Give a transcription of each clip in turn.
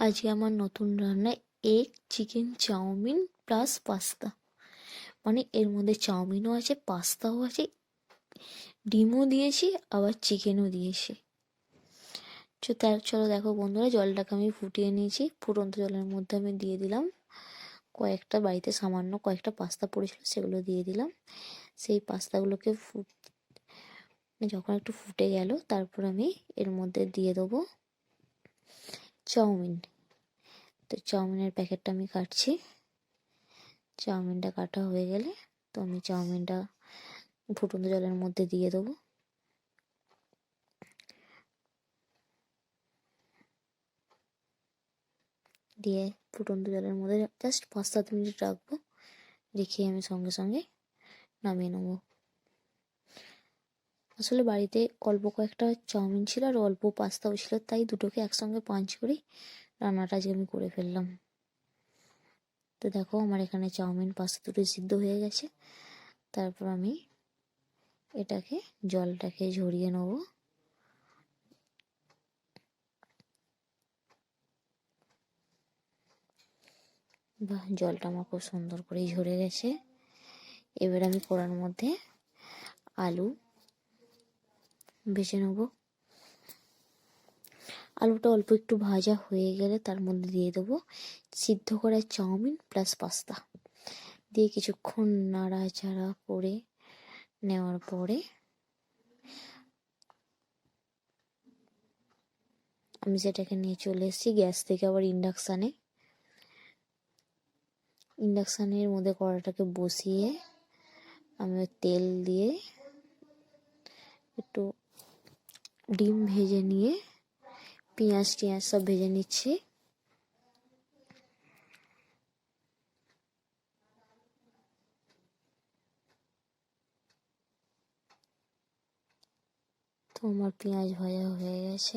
আজকে আমার নতুন রান্না egg chicken chow mein plus pasta মানে এর মধ্যে চাউমিনও আছে পাস্তাও আছে, ডিমও দিয়েছি, আবার চিকেনও দিয়েছি। চো তার- চলো দেখো বন্ধুরা, জলটাকে আমি ফুটিয়ে নিয়েছি। ফুটন্ত জলের মধ্যে আমি দিয়ে দিলাম কয়েকটা বাড়িতে সামান্য কয়েকটা পাস্তা পড়েছিল, সেগুলো দিয়ে দিলাম। সেই পাস্তাগুলোকে ফুট, যখন একটু ফুটে গেল, তারপর আমি এর মধ্যে দিয়ে দেবো চাউমিন। তো চাউমিনের প্যাকেটটা আমি কাটছি। চাউমিনটা কাটা হয়ে গেলে তো আমি চাউমিনটা ফুটন্ত জলের মধ্যে দিয়ে দেবো। দিয়ে ফুটন্ত জলের মধ্যে জাস্ট পাঁচ সাত মিনিট রাখব। রেখে আমি সঙ্গে সঙ্গে নামিয়ে নেব। আসলে বাড়িতে অল্প কয়েকটা চাউমিন ছিল আর অল্প পাস্তাও ছিল, তাই দুটোকে একসঙ্গে পাঞ্চ করেই রান্নাটা আজকে আমি করে ফেললাম। তো দেখো আমার এখানে চাউমিন পাস্তা দুটো সিদ্ধ হয়ে গেছে। তারপর আমি এটাকে, জলটাকে ঝরিয়ে নেব। বাহ, জলটা আমার খুব সুন্দর করেই ঝরে গেছে। এবার আমি কড়ার মধ্যে আলু ভেজে নেব। আলুটা অল্প একটু ভাজা হয়ে গেলে তার মধ্যে দিয়ে দেবো সিদ্ধ করা চাউমিন প্লাস পাস্তা দিয়ে কিছুক্ষণ নাড়াচাড়া করে নেওয়ার পরে আমি সেটাকে নিয়ে চলে এসেছি। গ্যাস থেকে আবার ইন্ডাকশানে। ইন্ডাকশানের মধ্যে কড়াটাকে বসিয়ে আমি তেল দিয়ে একটু ডিম ভেজে নিয়ে পেঁয়াজ টিয়াজ সব ভেজে নিচ্ছি। তো আমার পেঁয়াজ ভাজা হয়ে গেছে।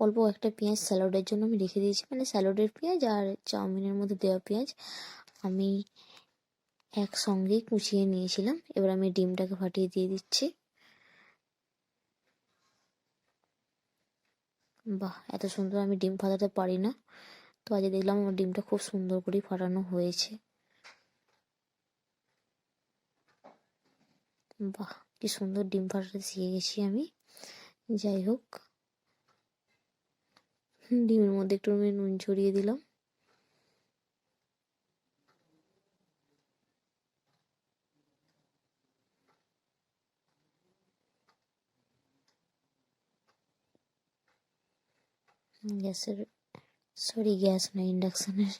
অল্প একটা পেঁয়াজ স্যালাডের জন্য আমি রেখে দিয়েছি। মানে স্যালাডের পেঁয়াজ আর চাউমিনের মধ্যে দেওয়া পেঁয়াজ আমি একসঙ্গেই কুচিয়ে নিয়েছিলাম। এবার আমি ডিমটাকে ফাটিয়ে দিয়ে দিচ্ছি। বাহ, এত সুন্দর আমি ডিম ফাটাতে পারি না। তো আজ দেখলাম আমার ডিমটা খুব সুন্দর করে ফাটানো হয়েছে। বাহ, কি সুন্দর ডিম ফাটাতে শিখে গেছি আমি। যাই হোক, ডিমের মধ্যে একটু নুন ছড়িয়ে দিলাম। গ্যাসের সরি গ্যাস না ইন্ডাকশানের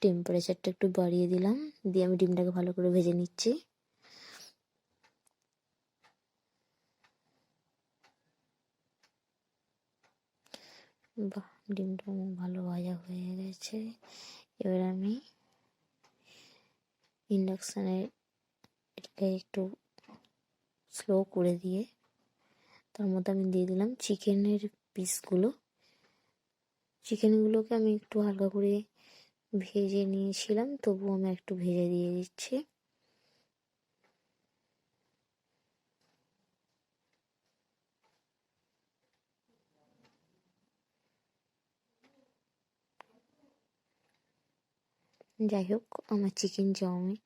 টেম্পারেচারটা একটু বাড়িয়ে দিলাম। দিয়ে আমি ডিমটাকে ভালো করে ভেজে নিচ্ছি। বাহ, ডিমটা ভালো ভাজা হয়ে গেছে। এবার আমি ইন্ডাকশানে এটাকে একটু স্লো করে দিয়ে, তার মধ্যে আমি দিয়ে দিলাম চিকেনের পিসগুলো চিকেনগুলোকে আমি একটু হালকা করে ভেজে নিয়েছিলাম, তবুও আমি একটু ভেজে দিয়ে দিচ্ছি। যাই হোক, আমার চিকেন চাউমিন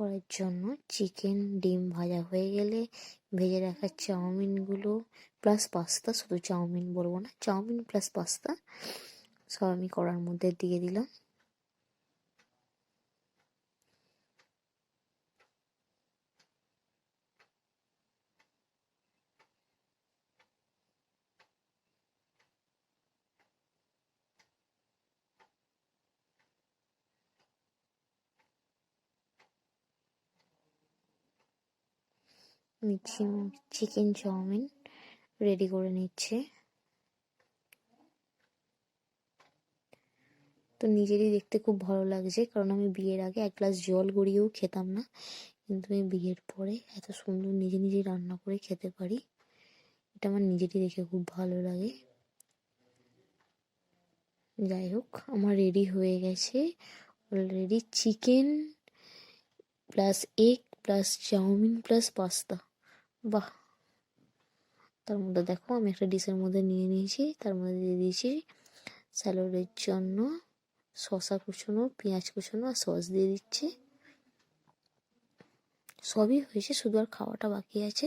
করার জন্য চিকেন ডিম ভাজা হয়ে গেলে ভেজে রাখা চাউমিনগুলো প্লাস পাস্তা শুধু চাউমিন বলব না, চাউমিন প্লাস পাস্তা সব আমি করার মধ্যে দিয়ে দিলাম। মিক্সি চিকেন চাউমিন রেডি করে নিচ্ছে। তো নিজেরই দেখতে খুব ভালো লাগছে, কারণ আমি বিয়ের আগে এক গ্লাস জল গড়িয়েও খেতাম না। কিন্তু আমি বিয়ের পরে এত সুন্দর নিজে নিজে রান্না করে খেতে পারি। এটা আমার নিজেরই দেখে খুব ভালো লাগে। যাই হোক, আমার রেডি হয়ে গেছে। Already chicken plus egg plus chow mein plus pasta বাহ! তার মধ্যে দেখো আমি একটা ডিশের মধ্যে নিয়ে নিয়েছি। তার মধ্যে দিয়ে দিয়েছি স্যালাডের জন্য শশা কুচোনো, পেঁয়াজ কুচোনো আর সস দিয়ে দিচ্ছি। সবই হয়েছে, শুধু আর খাওয়াটা বাকি আছে।